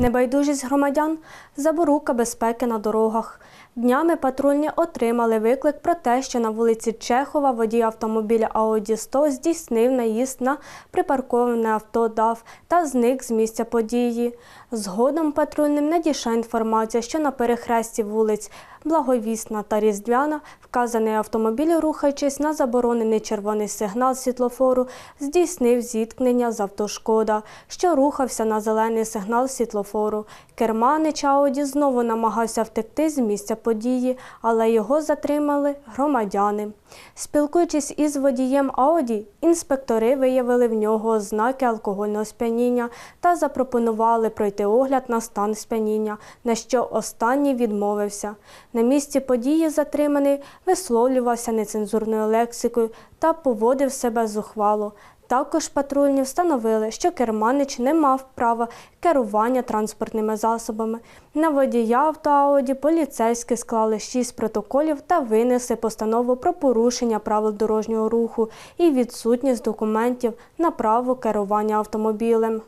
Небайдужість громадян заборука безпеки на дорогах. Днями патрульні отримали виклик про те, що на вулиці Чехова водій автомобіля Audi 100 здійснив наїзд на припарковане авто ДАВ та зник з місця події. Згодом патрульним надійшла інформація, що на перехресті вулиць Благовісна та Різдвяна вказаний автомобіль, рухаючись на заборонений червоний сигнал світлофору, здійснив зіткнення з автошкода, що рухався на зелений сигнал світлофору. Керманич Ауді знову намагався втекти з місця події, але його затримали громадяни. Спілкуючись із водієм Ауді, інспектори виявили в нього ознаки алкогольного сп'яніння та запропонували пройти огляд на стан сп'яніння, на що останній відмовився. На місці події затриманий висловлювався нецензурною лексикою та поводив себе зухвало. Також патрульні встановили, що керманич не мав права керування транспортними засобами. На водія автоауді поліцейські склали шість протоколів та винесли постанову про порушення правил дорожнього руху і відсутність документів на право керування автомобілем.